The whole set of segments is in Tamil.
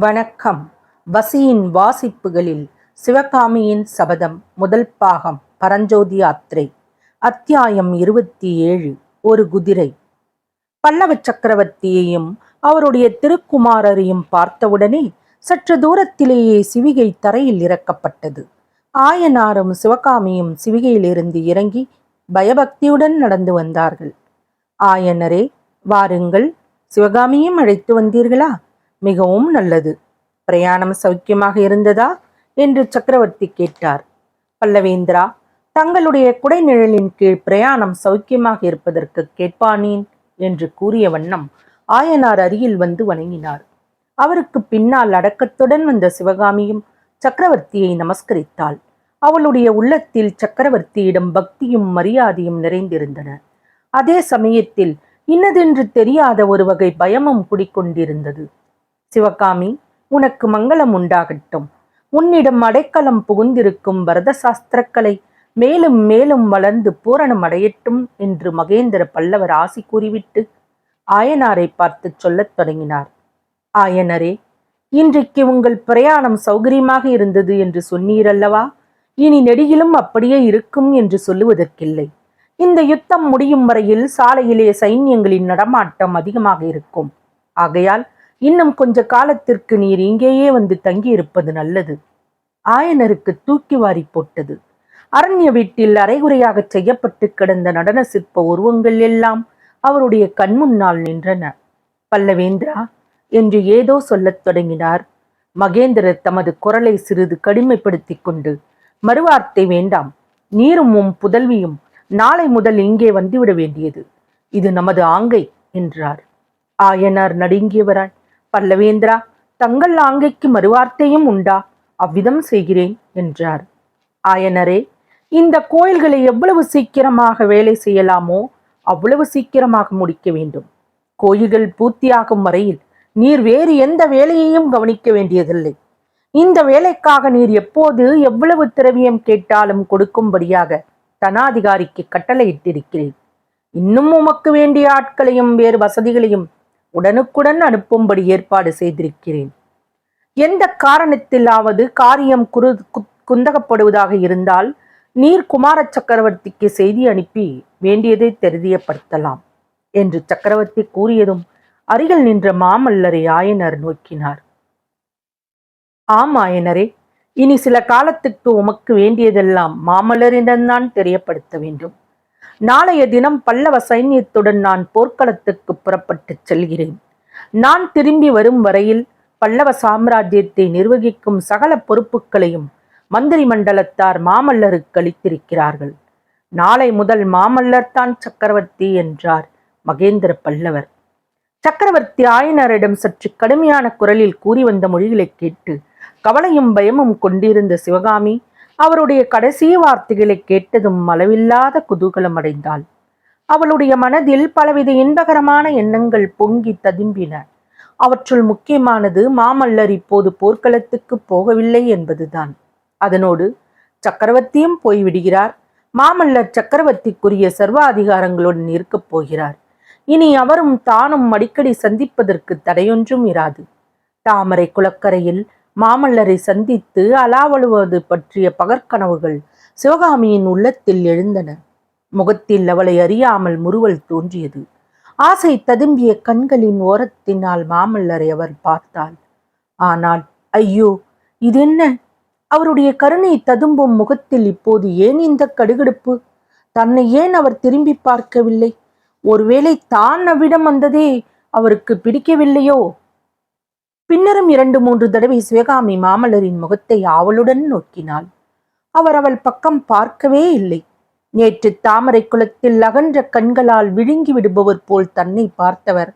வணக்கம். வசியின் வாசிப்புகளில் சிவகாமியின் சபதம் முதல் பாகம் பரஞ்சோதி யாத்திரை அத்தியாயம் இருபத்தி ஏழு ஒரு குதிரை. பல்லவ சக்கரவர்த்தியையும் அவருடைய திருக்குமாரரையும் பார்த்தவுடனே சற்று தூரத்திலேயே சிவிகை தரையில் இறக்கப்பட்டது. ஆயனாரும் சிவகாமியும் சிவிகையிலிருந்து இறங்கி பயபக்தியுடன் நடந்து வந்தார்கள். ஆயனரே வாருங்கள். சிவகாமியும் அழைத்து வந்தீர்களா? மிகவும் நல்லது. பிரயாணம் சௌக்கியமாக இருந்ததா? என்று சக்கரவர்த்தி கேட்டார். பல்லவேந்திரா தங்களுடைய குடைநிழலின் கீழ் பிரயாணம் சௌக்கியமாக இருப்பதற்கு கேட்பானேன்? என்று கூறிய வண்ணம் ஆயனார் அருகில் வந்து வணங்கினார். அவருக்கு பின்னால் அடக்கத்துடன் வந்த சிவகாமியும் சக்கரவர்த்தியை நமஸ்கரித்தாள். அவளுடைய உள்ளத்தில் சக்கரவர்த்தியிடம் பக்தியும் மரியாதையும் நிறைந்திருந்தன. அதே சமயத்தில் இன்னதென்று தெரியாத ஒரு வகை பயமும் குடிக்கொண்டிருந்தது. சிவகாமி உனக்கு மங்களம் உண்டாகட்டும். உன்னிடம் அடைக்கலம் புகுந்திருக்கும் வரத சாஸ்திரக்கலை மேலும் மேலும் வளர்ந்து பூரணம் அடையட்டும் என்று மகேந்திர பல்லவர் ஆசி கூறிவிட்டு ஆயனாரை பார்த்து சொல்லத் தொடங்கினார். ஆயனரே இன்றைக்கு உங்கள் பிரயாணம் சௌகரியமாக இருந்தது என்று சொன்னீரல்லவா? இனி நெடியிலும் அப்படியே இருக்கும் என்று சொல்லுவதற்கில்லை. இந்த யுத்தம் முடியும் வரையில் சாலையிலே சைன்யங்களின் நடமாட்டம் அதிகமாக இருக்கும். ஆகையால் இன்னும் கொஞ்ச காலத்திற்கு நீர் இங்கேயே வந்து தங்கியிருப்பது நல்லது. ஆயனருக்கு தூக்கி வாரி போட்டது. அரண்ய வீட்டில் அரைகுறையாக செய்யப்பட்டு கிடந்த நடன சிற்ப உருவங்கள் எல்லாம் அவருடைய கண்முன்னால் நின்றன. பல்லவேந்திரா என்று ஏதோ சொல்லத் தொடங்கினார். மகேந்திரர் தமது குரலை சிறிது கடுமைப்படுத்தி கொண்டு மறுவார்த்தை வேண்டாம். நீரும் உம் புதல்வியும் நாளை முதல் இங்கே வந்துவிட வேண்டியது. இது நமது ஆங்கை என்றார். ஆயனார் நடுங்கியவராய். பல்லவேந்திரா தங்கள் ஆங்கைக்கு மறுவார்த்தையும் உண்டா? அவ்விதம் செய்கிறேன் என்றார். ஆயனரே இந்த கோயில்களை எவ்வளவு சீக்கிரமாக வேலை செய்யலாமோ அவ்வளவு சீக்கிரமாக முடிக்க வேண்டும். கோயில்கள் பூர்த்தியாகும் வரையில் நீர் வேறு எந்த வேலையையும் கவனிக்க வேண்டியதில்லை. இந்த வேலைக்காக நீர் எப்போது எவ்வளவு திரவியம் கேட்டாலும் கொடுக்கும்படியாக தனாதிகாரிக்கு கட்டளையிட்டிருக்கிறேன். இன்னும் உமக்கு வேண்டிய ஆட்களையும் வேறு வசதிகளையும் உடனுக்குடன் அனுப்பும்படி ஏற்பாடு செய்திருக்கிறேன். எந்த காரணத்திலாவது காரியம் குரு குந்தகப்படுவதாக இருந்தால் நீர் குமார சக்கரவர்த்திக்கு செய்தி அனுப்பி வேண்டியதை தெரியப்படுத்தலாம் என்று சக்கரவர்த்தி கூறியதும் அருகில் நின்ற மாமல்லரை ஆயனர் நோக்கினார். ஆம் ஆயனரே இனி சில காலத்துக்கு உமக்கு வேண்டியதெல்லாம் மாமல்லரிடம்தான் தெரியப்படுத்த வேண்டும். நாளைய தினம் பல்லவ சைன்யத்துடன் நான் போர்க்களத்துக்கு புறப்பட்டுச் செல்கிறேன். நான் திரும்பி வரும் வரையில் பல்லவ சாம்ராஜ்யத்தை நிர்வகிக்கும் சகல பொறுப்புகளையும் மந்திரி மண்டலத்தார் மாமல்லருக்கு அளித்திருக்கிறார்கள். நாளை முதல் மாமல்லர் தான் சக்கரவர்த்தி என்றார் மகேந்திர பல்லவர். சக்கரவர்த்தி ஆயனரிடம் சற்று கடுமையான குரலில் கூறி வந்த மொழிகளைக் கேட்டு கவலையும் பயமும் கொண்டிருந்த சிவகாமி அவருடைய கடைசி வார்த்தைகளை கேட்டதும் அளவில்லாத குதூகலம் அடைந்தாள். அவளுடைய மனதில் பலவித இன்பகரமான எண்ணங்கள் பொங்கி ததும்பின. அவற்றுள் முக்கியமானது மாமல்லர் இப்போது போர்க்களத்துக்கு போகவில்லை என்பதுதான். அதனோடு சக்கரவர்த்தியும் போய்விடுகிறார் மாமல்லர் சக்கரவர்த்திக்குரிய சர்வாதிகாரங்களுடன் இருக்கப் போகிறார். இனி அவரும் தானும் அடிக்கடி சந்திப்பதற்கு தடையொன்றும் இராது. தாமரை குளக்கரையில் மாமல்லரை சந்தித்து அலாவழுவது பற்றிய பகற்கனவுகள் சிவகாமியின் உள்ளத்தில் எழுந்தன. முகத்தில் அவளை அறியாமல் முறுவல் தோன்றியது. ஆசை ததும்பிய கண்களின் ஓரத்தினால் மாமல்லரை அவர் பார்த்தாள். ஆனால் ஐயோ இதென்ன? அவருடைய கருணை ததும்பும் முகத்தில் இப்போது ஏன் இந்த கடுகடுப்பு? தன்னை ஏன் அவர் திரும்பி பார்க்கவில்லை? ஒருவேளை தான் அவ்விடம் வந்ததே அவருக்கு பிடிக்கவில்லையோ? பின்னரும் இரண்டு மூன்று தடவை சிவகாமி மாமல்லரின் முகத்தை ஆவலுடன் நோக்கினாள். அவர் அவள் பக்கம் பார்க்கவே இல்லை. நேற்று தாமரை குளத்தில் அகன்ற கண்களால் விழுங்கி விடுபவர் போல் தன்னை பார்த்தவர்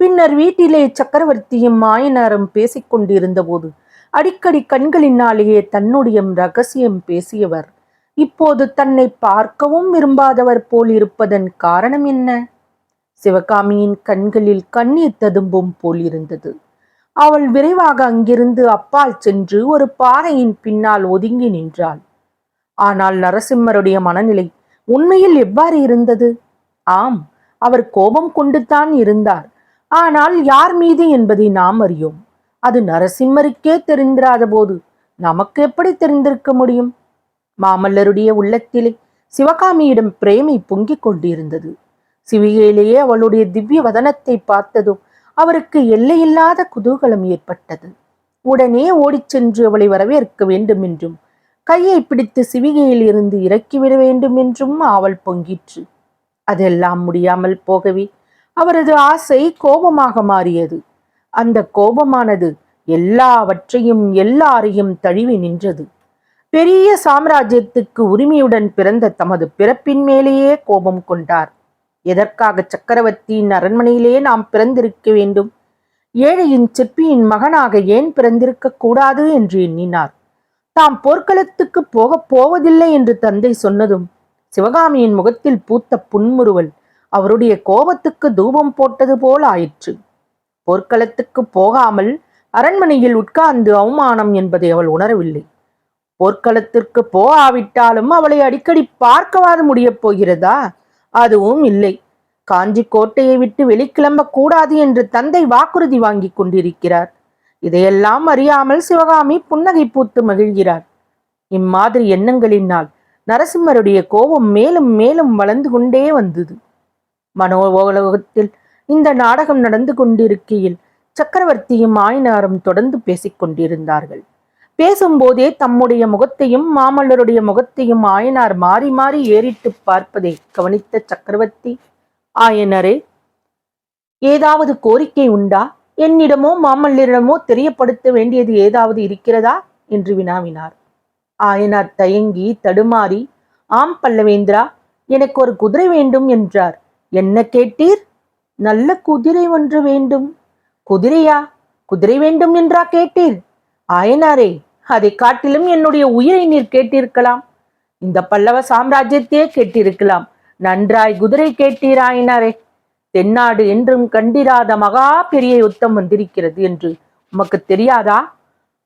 பின்னர் வீட்டிலே சக்கரவர்த்தியும் மாயனாரும் பேசிக்கொண்டிருந்த போது அடிக்கடி கண்களினாலேயே தன்னுடைய ரகசியம் பேசியவர் இப்போது தன்னை பார்க்கவும் விரும்பாதவர் போல் இருப்பதன் காரணம் என்ன? சிவகாமியின் கண்களில் கண்ணீர் ததும்பும் போல் இருந்தது. அவள் விரைவாக அங்கிருந்து அப்பால் சென்று ஒரு பாறையின் பின்னால் ஒதுங்கி நின்றாள். ஆனால் நரசிம்மருடைய மனநிலை உண்மையில் எவ்வாறு இருந்தது? ஆம் அவர் கோபம் கொண்டுதான் இருந்தார். ஆனால் யார் மீது என்பதை நாம் அறியோம். அது நரசிம்மருக்கே தெரிந்திராத போது நமக்கு எப்படி தெரிந்திருக்க முடியும்? மாமல்லருடைய உள்ளத்திலே சிவகாமியிடம் பிரேமை பொங்கிக் கொண்டிருந்தது. சிவிகையிலேயே அவளுடைய திவ்ய வதனத்தை பார்த்ததும் அவருக்கு எல்லையில்லாத குதூகலம் ஏற்பட்டது. உடனே ஓடிச் சென்று அவளை வரவேற்க வேண்டும் என்றும் கையை பிடித்து சிவிகையில் இருந்து இறக்கிவிட வேண்டும் என்றும் ஆவல் பொங்கிற்று. அதெல்லாம் முடியாமல் போகவே அவரது ஆசை கோபமாக மாறியது. அந்த கோபமானது எல்லாவற்றையும் எல்லாரையும் தழுவி நின்றது. பெரிய சாம்ராஜ்யத்துக்கு உரிமையுடன் பிறந்த தமது பிறப்பின் மேலேயே கோபம் கொண்டார். எதற்காக சக்கரவர்த்தியின் அரண்மனையிலே நாம் பிறந்திருக்க வேண்டும்? ஏழையின் சிற்பியின் மகனாக ஏன் பிறந்திருக்க கூடாது என்று எண்ணினார். தாம் போர்க்களத்துக்கு போகப் போவதில்லை என்று தந்தை சொன்னதும் சிவகாமியின் முகத்தில் பூத்த புன்முறுவல் அவருடைய கோபத்துக்கு தூபம் போட்டது போல் ஆயிற்று. போர்க்களத்துக்கு போகாமல் அரண்மனையில் உட்கார்ந்து அவமானம் என்பதை அவள் உணரவில்லை. போர்க்களத்திற்கு போகாவிட்டாலும் அவளை அடிக்கடி பார்க்கவாது முடியப் போகிறதா? அதுவும் இல்லை. காஞ்சி கோட்டையை விட்டு வெளிக்கிளம்ப கூடாது என்று தந்தை வாக்குறுதி வாங்கி கொண்டிருக்கிறார். இதையெல்லாம் அறியாமல் சிவகாமி புன்னகை பூத்து மகிழ்கிறார். இம்மாதிரி எண்ணங்களினால் நரசிம்மருடைய கோபம் மேலும் மேலும் வளர்ந்து கொண்டே வந்தது. மனோலோகத்தில் இந்த நாடகம் நடந்து கொண்டிருக்கையில் சக்கரவர்த்தியும் ஆயினாரும் தொடர்ந்து பேசிக் கொண்டிருந்தார்கள். பேசும்போதே தம்முடைய முகத்தையும் மாமல்லருடைய முகத்தையும் ஆயனார் மாறி மாறி ஏறிட்டு பார்ப்பதை கவனித்த சக்கரவர்த்தி ஆயனரே ஏதாவது கோரிக்கை உண்டா? என்னிடமோ மாமல்லரிடமோ தெரியப்படுத்த வேண்டியது ஏதாவது இருக்கிறதா? என்று வினாவினார். ஆயனார் தயங்கி தடுமாறி ஆம் பல்லவேந்திரா எனக்கு ஒரு குதிரை வேண்டும் என்றார். என்ன கேட்டீர்? நல்ல குதிரை ஒன்று வேண்டும். குதிரையா? குதிரை வேண்டும் என்றா கேட்டீர்? ஆயனாரே அதை காட்டிலும் என்னுடைய உயிரை நீர் கேட்டிருக்கலாம். இந்த பல்லவ சாம்ராஜ்யத்தையே கேட்டிருக்கலாம். நன்றாய் குதிரை கேட்டீர் தென்னாடு என்றும் கண்டிராத மகா பெரிய யுத்தம் வந்திருக்கிறது என்று உமக்கு தெரியாதா?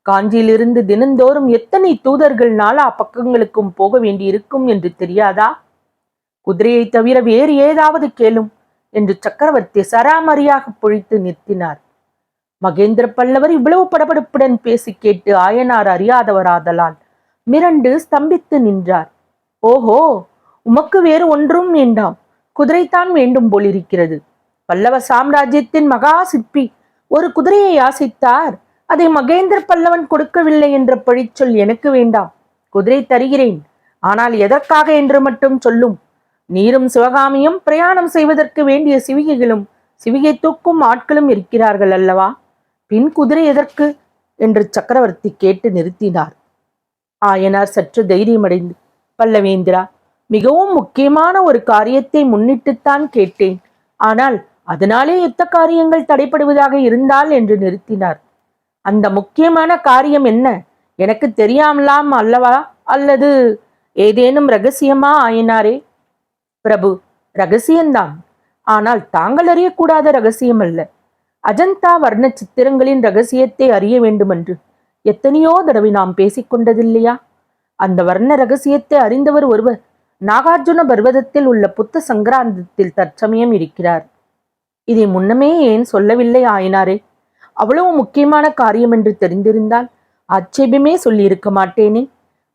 காஞ்சியிலிருந்து தினந்தோறும் எத்தனை தூதர்கள் நாலா பக்கங்களுக்கும் போக வேண்டியிருக்கும் என்று தெரியாதா? குதிரையை தவிர வேறு ஏதாவது கேளும் என்று சக்கரவர்த்தி சராமரியாக பொழித்து நிறுத்தினார். மகேந்திர பல்லவர் இவ்வளவு படபடப்புடன் பேசி கேட்டு ஆயனார் அறியாதவராதலால் மிரண்டு ஸ்தம்பித்து நின்றார். ஓஹோ உமக்கு வேறு ஒன்றும் வேண்டாம். குதிரைத்தான் வேண்டும் போலிருக்கிறது. பல்லவ சாம்ராஜ்யத்தின் மகா சிற்பி ஒரு குதிரையை யாசித்தார் அதை மகேந்திர பல்லவன் கொடுக்கவில்லை என்ற பழிச்சொல் எனக்கு வேண்டாம். குதிரை தருகிறேன். ஆனால் எதற்காக என்று மட்டும் சொல்லும். நீரும் சிவகாமியும் பிரயாணம் செய்வதற்கு வேண்டிய சிவிகைகளும் சிவிகை தூக்கும் ஆட்களும் இருக்கிறார்கள் அல்லவா? பின் குதிரை எதற்கு? என்று சக்கரவர்த்தி கேட்டு நிறுத்தினார். ஆயனார் சற்று தைரியமடைந்து பல்லவேந்திரா மிகவும் முக்கியமான ஒரு காரியத்தை முன்னிட்டுத்தான் கேட்டேன். ஆனால் அதனாலே யுத்த காரியங்கள் தடைப்படுவதாக இருந்தால் என்று நிறுத்தினார். அந்த முக்கியமான காரியம் என்ன? எனக்கு தெரியாமலாம் அல்லவா? அல்லது ஏதேனும் ரகசியமா ஆயினாரே? பிரபு ரகசியம்தான். ஆனால் தாங்கள் அறியக்கூடாத ரகசியம் அல்ல. அஜந்தா வர்ண சித்திரங்களின் ரகசியத்தை அறிய வேண்டுமென்று எத்தனையோ தடவை நாம் பேசிக்கொண்டதில்லையா அந்த வர்ண ரகசியத்தை அறிந்தவர் ஒருவர் நாகார்ஜுன பர்வதத்தில் உள்ள புத்த சங்கராந்தத்தில் தற்சமயம் இருக்கிறார். இதை முன்னமே ஏன் சொல்லவில்லை ஆயினாரே? அவ்வளவு முக்கியமான காரியம் என்று தெரிந்திருந்தால் ஆட்சேபமே சொல்லியிருக்க மாட்டேனே.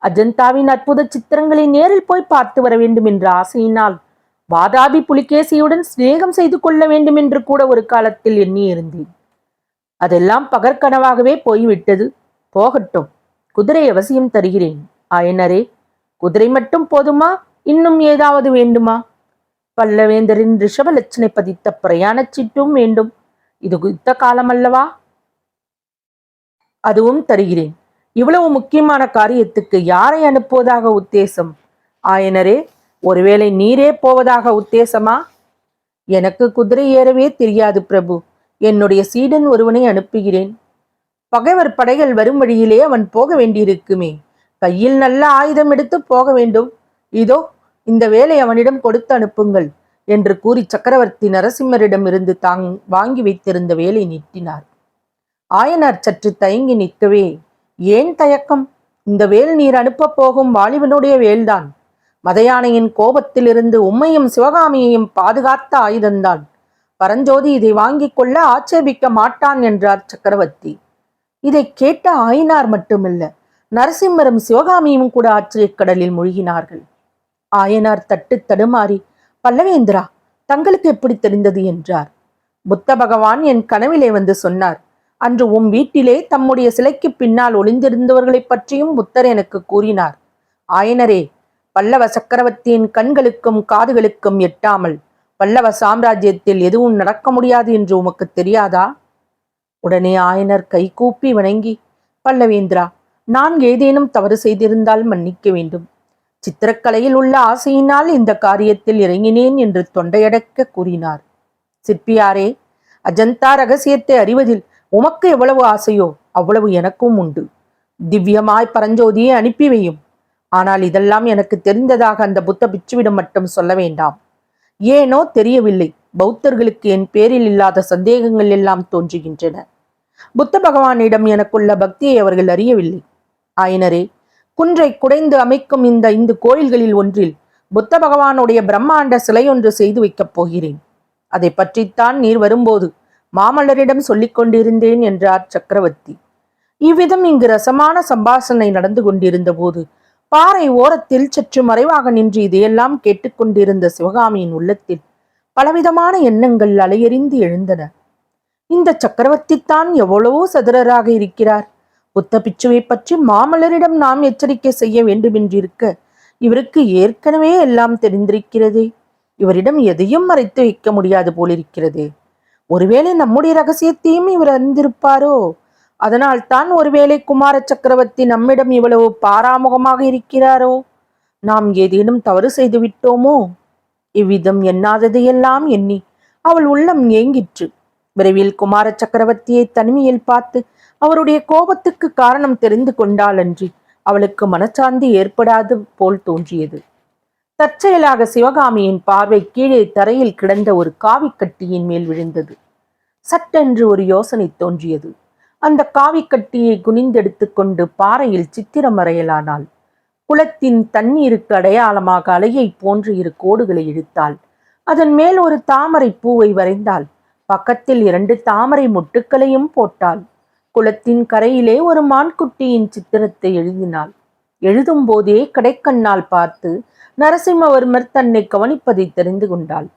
அஜந்தாவின் அற்புத சித்திரங்களை நேரில் போய் பார்த்து வர வேண்டும் என்ற ஆசையினால் வாதாபி புலிகேசியுடன் சிநேகம் செய்து கொள்ள வேண்டும் என்று கூட ஒரு காலத்தில் எண்ணி இருந்தேன் அதெல்லாம் பகற்கனவாகவே போய்விட்டது. போகட்டும் குதிரை அவசியம் தருகிறேன். ஆயனரே குதிரை மட்டும் போதுமா? இன்னும் ஏதாவது வேண்டுமா? பல்லவேந்தரின் ரிஷபலட்சணை பதித்த பிரயாணச் சீட்டும் வேண்டும். இது குறித்த காலம் அல்லவா அதுவும் தருகிறேன். இவ்வளவு முக்கியமான காரியத்துக்கு யாரை அனுப்புவதாக உத்தேசம்? ஆயனரே ஒருவேளை நீரே போவதாக உத்தேசமா? எனக்கு குதிரை ஏறவே தெரியாது பிரபு. என்னுடைய சீடன் ஒருவனை அனுப்புகிறேன். பகைவர் படைகள் வரும் வழியிலே அவன் போக வேண்டியிருக்குமே. கையில் நல்ல ஆயுதம் எடுத்து போக வேண்டும். இதோ இந்த வேலை அவனிடம் கொடுத்து அனுப்புங்கள் என்று கூறி சக்கரவர்த்தி நரசிம்மரிடமிருந்து தாங் வாங்கி வைத்திருந்த வேலை நீட்டினார். ஆயனார் சற்று தயங்கி நிற்கவே ஏன் தயக்கம்? இந்த வேல் நீர் அனுப்பப் போகும் வாலிபனுடைய வேல்தான். மதையானையின் கோபத்திலிருந்து உம்மையும் சிவகாமியையும் பாதுகாத்த ஆயுதந்தான் பரஞ்சோதி இதை வாங்கிக் கொள்ள ஆட்சேபிக்க மாட்டான் என்றார் சக்கரவர்த்தி. இதை கேட்ட ஆயினார் மட்டுமல்ல நரசிம்மரும் சிவகாமியும் கூட ஆச்சரியக் கடலில் மூழ்கினார்கள். ஆயனார் தட்டு தடுமாறி பல்லவேந்திரா தங்களுக்கு எப்படி தெரிந்தது? என்றார். புத்த பகவான் என் கனவிலே வந்து சொன்னார் அன்று உம் வீட்டிலே தம்முடைய சிலைக்கு பின்னால் ஒளிந்திருந்தவர்களைப் பற்றியும் புத்தர் எனக்கு கூறினார். ஆயனரே பல்லவ சக்கரவர்த்தியின் கண்களுக்கும் காதுகளுக்கும் எட்டாமல் பல்லவ சாம்ராஜ்யத்தில் எதுவும் நடக்க முடியாது என்று உமக்கு தெரியாதா? உடனே ஆயனர் கைகூப்பி வணங்கி பல்லவேந்திரா நான் ஏதேனும் தவறு செய்திருந்தால் மன்னிக்க வேண்டும். சித்திரக்கலையில் உள்ள ஆசையினால் இந்த காரியத்தில் இறங்கினேன் என்று தொண்டையடக்க கூறினார். சிற்பியாரே அஜந்தா ரகசியத்தை அறிவதில் உமக்கு எவ்வளவு ஆசையோ அவ்வளவு எனக்கும் உண்டு. திவ்யமாய் பரஞ்சோதியை அனுப்பி வையும் ஆனால் இதெல்லாம் எனக்கு தெரிந்ததாக அந்த புத்த பிச்சுவிடம் மட்டும் சொல்ல வேண்டாம். ஏனோ தெரியவில்லை. பௌத்தர்களுக்கு என் பேரில் இல்லாத சந்தேகங்கள் எல்லாம் தோன்றுகின்றன. புத்த பகவானிடம் எனக்குள்ள பக்தியை அவர்கள் அறியவில்லை. ஆயினரே குன்றை குடைந்து அமைக்கும் இந்த இந்து கோயில்களில் ஒன்றில் புத்த பகவானுடைய பிரம்மாண்ட சிலை ஒன்று செய்து வைக்கப் போகிறேன். அதை பற்றித்தான் நீர் வரும்போது மாமல்லரிடம் சொல்லிக் கொண்டிருந்தேன் என்றார் சக்கரவர்த்தி. இவ்விதம் இங்கு ரசமான சம்பாஷணை நடந்து கொண்டிருந்த போது பாறை ஓரத்தில் சற்று மறைவாக நின்று இதையெல்லாம் கேட்டுக்கொண்டிருந்த சிவகாமியின் உள்ளத்தில் பலவிதமான எண்ணங்கள் அலையெறிந்து எழுந்தன. இந்த சக்கரவர்த்தித்தான் எவ்வளவோ சதுரராக இருக்கிறார். புத்த பிச்சுவை பற்றி மாமல்லரிடம் நாம் எச்சரிக்கை செய்ய வேண்டுமென்றிருக்க இவருக்கு ஏற்கனவே எல்லாம் தெரிந்திருக்கிறதே. இவரிடம் எதையும் மறைத்து வைக்க முடியாது போலிருக்கிறதே. ஒருவேளை நம்முடைய ரகசியத்தையும் இவர் அறிந்திருப்பாரோ? அதனால் தான் ஒருவேளை குமார சக்கரவர்த்தி நம்மிடம் இவ்வளவு பாராமுகமாக இருக்கிறாரோ? நாம் ஏதேனும் தவறு செய்து விட்டோமோ? இவ்விதம் எண்ணாததையெல்லாம் எண்ணி அவள் உள்ளம் ஏங்கிற்று. விரைவில் குமார சக்கரவர்த்தியை தனிமையில் பார்த்து அவருடைய கோபத்துக்கு காரணம் தெரிந்து கொண்டாலன்றி அவளுக்கு மனச்சாந்தி ஏற்படாது போல் தோன்றியது. தற்செயலாக சிவகாமியின் பார்வை கீழே தரையில் கிடந்த ஒரு காவிக்கட்டியின் மேல் விழுந்தது. சட்டென்று ஒரு யோசனை தோன்றியது. அந்த காவிக்கட்டியை குனிந்தெடுத்து கொண்டு பாறையில் சித்திரம் வரையலானாள் குளத்தின் தண்ணீருக்கு அடையாளமாக அலையை போன்று இரு கோடுகளை இழுத்தாள். அதன் மேல் ஒரு தாமரை பூவை வரைந்தாள். பக்கத்தில் இரண்டு தாமரை மொட்டுக்களையும் போட்டாள். குளத்தின் கரையிலே ஒரு மான்குட்டியின் சித்திரத்தை எழுதினாள். எழுதும் போதே கடைக்கண்ணால் பார்த்து நரசிம்மவர்மர் தன்னை கவனிப்பதை தெரிந்து கொண்டாள்.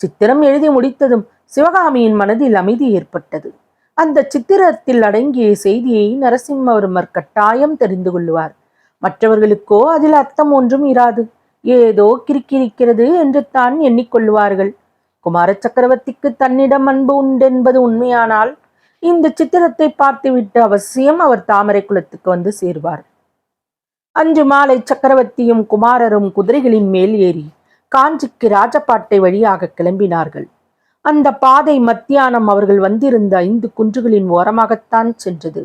சித்திரம் எழுதி முடித்ததும் சிவகாமியின் மனதில் அமைதி ஏற்பட்டது. அந்த சித்திரத்தில் அடங்கிய செய்தியை நரசிம்மவர்மர் கட்டாயம் தெரிந்து கொள்வார் மற்றவர்களுக்கோ அதில் அர்த்தம் ஒன்றும் இராது. ஏதோ கிரிக்கிரிக்கிறது என்று தான் எண்ணிக்கொள்வார்கள். குமார சக்கரவர்த்திக்கு தன்னிடம் அன்பு உண்டென்பது உண்மையானால் இந்த சித்திரத்தை பார்த்துவிட்டு அவசியம் அவர் தாமரை குலத்துக்கு வந்து சேர்வார். அன்று மாலை சக்கரவர்த்தியும் குமாரரும் குதிரைகளின் மேல் ஏறி காஞ்சிக்கு ராஜபாட்டை வழியாக கிளம்பினார்கள். அந்த பாதை மத்தியானம் அவர்கள் வந்திருந்த ஐந்து குன்றுகளின் ஓரமாகத்தான் சென்றது.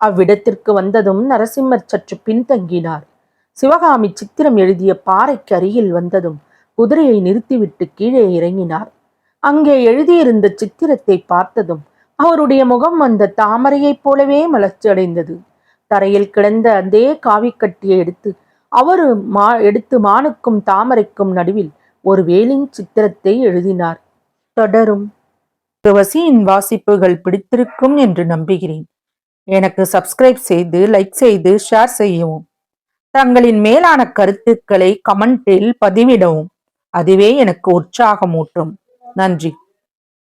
அவ்விடத்திற்கு வந்ததும் நரசிம்மர் சற்று பின்தங்கினார். சிவகாமி சித்திரம் எழுதிய பாறைக்கு அருகில் வந்ததும் குதிரையை நிறுத்திவிட்டு கீழே இறங்கினார். அங்கே எழுதியிருந்த சித்திரத்தை பார்த்ததும் அவருடைய முகம் அந்த தாமரையைப் போலவே மலர்ச்சி அடைந்தது தரையில் கிடந்த அதே காவிக்கட்டியை எடுத்து அவரு மா எடுத்து மானுக்கும் தாமரைக்கும் நடுவில் ஒரு வேலின் சித்திரத்தை எழுதினார். தொடரும். துவசியின் வாசிப்புகள் பிடித்திருக்கும் என்று நம்புகிறேன். எனக்கு சப்ஸ்கிரைப் செய்து லைக் செய்து ஷேர் செய்யவும். தங்களின் மேலான கருத்துக்களை கமெண்டில் பதிவிடவும். அதுவே எனக்கு உற்சாகமூட்டும். நன்றி.